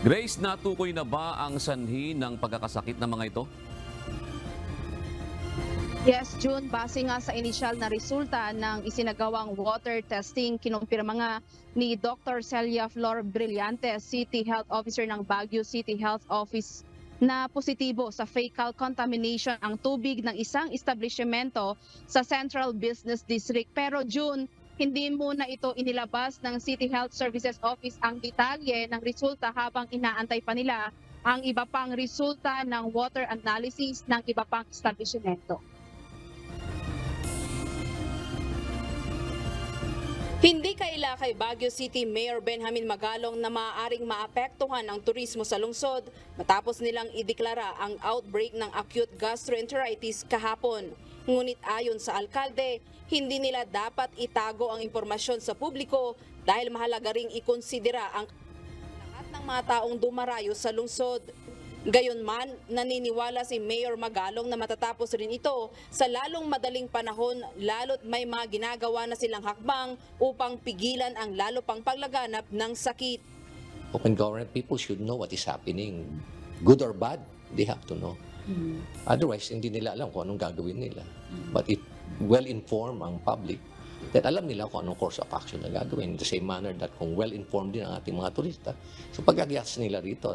Grace, natukoy na ba ang sanhi ng pagkakasakit ng mga ito? Yes, June, base nga sa initial na resulta ng isinagawang water testing, kinumpirma nga ni Dr. Celia Flor Brillante, City Health Officer ng Baguio City Health Office na positibo sa fecal contamination ang tubig ng isang establishmento sa Central Business District. Pero June, hindi muna ito inilabas ng City Health Services Office ang detalye ng resulta habang inaantay pa nila ang iba pang resulta ng water analysis ng iba pang establishmento. Hindi kaila kay Baguio City Mayor Benjamin Magalong na maaaring maapektuhan ang turismo sa lungsod matapos nilang ideklara ang outbreak ng acute gastroenteritis kahapon. Ngunit ayon sa alkalde, hindi nila dapat itago ang impormasyon sa publiko dahil mahalaga ring ikonsidera ang lahat ng mga taong dumarayo sa lungsod. Gayunman, naniniwala si Mayor Magalong na matatapos rin ito sa lalong madaling panahon lalo't may mga ginagawa na silang hakbang upang pigilan ang lalo pang paglaganap ng sakit. Open government people should know what is happening. Good or bad, they have to know. Otherwise, hindi nila alam kung anong gagawin nila. But if well-informed ang public, that alam nila kung anong course of action na gagawin. In the same manner that kung well-informed din ang ating mga turista, so pag-agyas nila rito,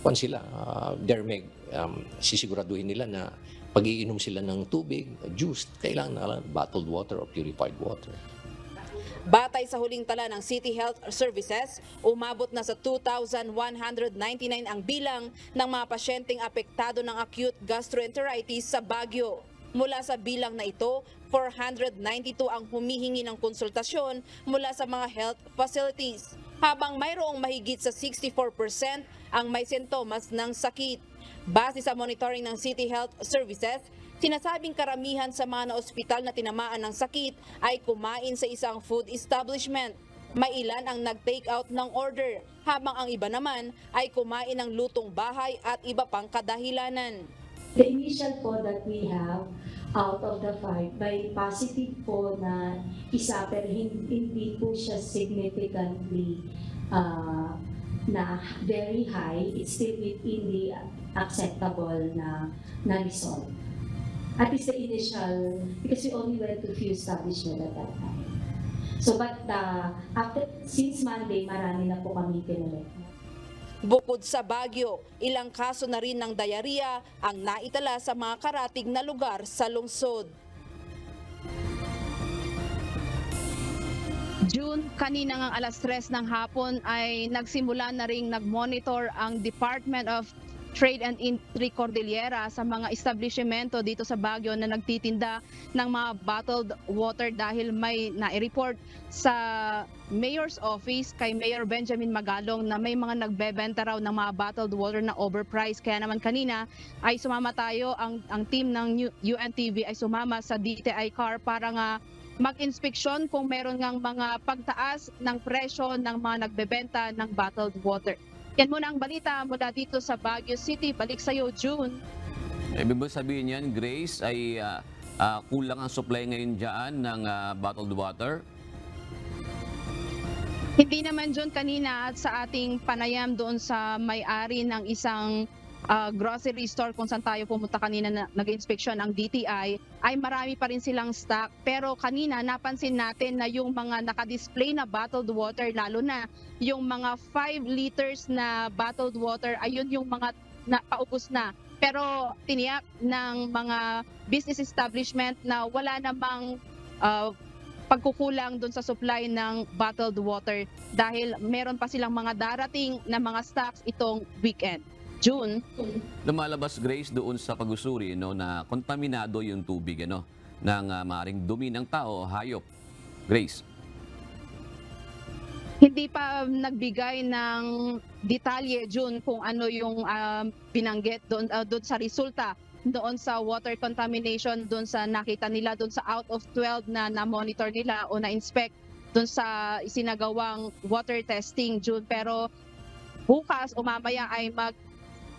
kung sila, uh, there may, um, sisiguraduhin nila na pag-iinom sila ng tubig, juice, kailangan na bottled water or purified water. Batay sa huling tala ng City Health Services, umabot na sa 2,199 ang bilang ng mga pasyenteng apektado ng acute gastroenteritis sa Baguio. Mula sa bilang na ito, 492 ang humihingi ng konsultasyon mula sa mga health facilities, habang mayroong mahigit sa 64% ang may sintomas ng sakit. Base sa monitoring ng City Health Services, Sinasabing karamihan sa mga na-ospital na tinamaan ng sakit ay kumain sa isang food establishment. May ilan ang nag-take out ng order, habang ang iba naman ay kumain ng lutong bahay at iba pang kadahilanan. The initial po that we have out of the five, by positive po na isa pero hin- hindi po siya significantly uh, na very high, it's still within the acceptable na, na result. At least the initial, because we only went to few establishment at that time. So but uh, after, since Monday, marami na po kami pinulot. Bukod sa Baguio, ilang kaso na rin ng diarrhea ang naitala sa mga karatig na lugar sa lungsod. June, kanina ng alas 3 ng hapon ay nagsimula na ring nag-monitor ang Department of Trade and Industry Cordillera sa mga establishmento dito sa Baguio na nagtitinda ng mga bottled water dahil may na-report sa Mayor's Office kay Mayor Benjamin Magalong na may mga nagbebenta raw ng mga bottled water na overpriced. Kaya naman kanina ay sumama tayo, ang, ang team ng UNTV ay sumama sa DTI car para nga mag-inspeksyon kung meron ngang mga pagtaas ng presyo ng mga nagbebenta ng bottled water. Yan muna ang balita mula dito sa Baguio City. Balik sa iyo, June. Ibig ba sabihin yan, Grace, ay ah, ah, kulang ang supply ngayon dyan ng ah, bottled water? Hindi naman June kanina at sa ating panayam doon sa may-ari ng isang ah, grocery store kung saan tayo pumunta kanina na nag-inspeksyon ang DTI ay marami pa rin silang stock pero kanina napansin natin na yung mga nakadisplay na bottled water lalo na yung mga 5 liters na bottled water ayun yung mga na, paubos na pero tiniyak ng mga business establishment na wala namang ah, pagkukulang doon sa supply ng bottled water dahil meron pa silang mga darating na mga stocks itong weekend. June, Lumalabas, Grace, doon sa pagusuri no, na kontaminado yung tubig ano, ng ah, maaaring dumi ng tao o hayop. Grace. hindi pa nagbigay ng detalye June kung ano yung um, binanggit doon uh, doon sa resulta doon sa water contamination doon sa nakita nila doon sa out of 12 na na-monitor nila o na-inspect doon sa isinagawang water testing June pero bukas o mamaya ay mag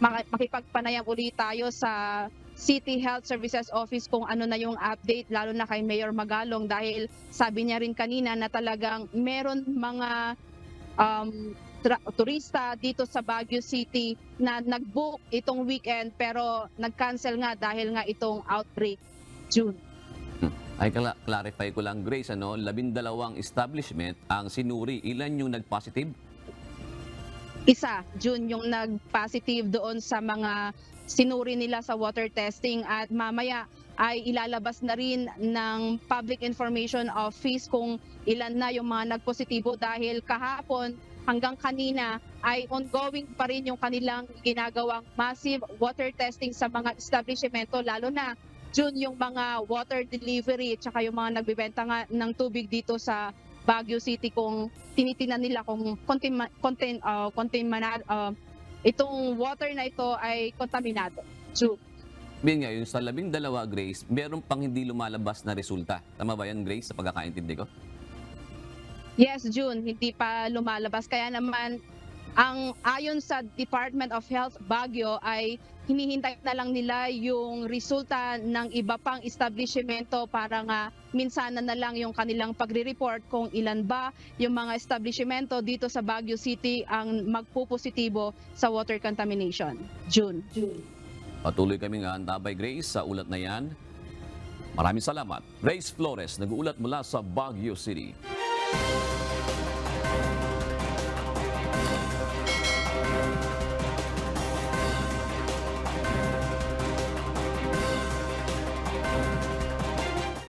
makipagpanayam ulit tayo sa City Health Services Office kung ano na yung update lalo na kay Mayor Magalong dahil sabi niya rin kanina na talagang meron mga um, turista dito sa Baguio City na nag-book itong weekend pero nag-cancel nga dahil nga itong outbreak June. Ay, kala- clarify ko lang, Grace, ano, labindalawang establishment ang sinuri. Ilan yung nag-positive? Isa, June yung nag-positive doon sa mga sinuri nila sa water testing. At mamaya ay ilalabas na rin ng Public Information Office kung ilan na yung mga nagpositibo dahil kahapon hanggang kanina ay ongoing pa rin yung kanilang ginagawang massive water testing sa mga establishmento lalo na June yung mga water delivery at saka yung mga nagbebenta nga ng tubig dito sa Baguio City kung tinitingnan nila kung contain, contain, uh, uh, itong water na ito ay kontaminado. So, Bin nga, yung sa labing dalawa, Grace, meron pang hindi lumalabas na resulta. Tama ba yan, Grace, sa pagkakaintindi ko? yes, June, hindi pa lumalabas. Kaya naman, ang ayon sa Department of Health Baguio ay hinihintay na lang nila yung resulta ng iba pang establishmento para nga minsan na lang yung kanilang pagre-report kung ilan ba yung mga establishmento dito sa Baguio City ang magpupositibo sa water contamination. June. Patuloy kaming antabay, Grace, sa ulat na yan. Maraming salamat. Grace Flores, nag-uulat mula sa Baguio City.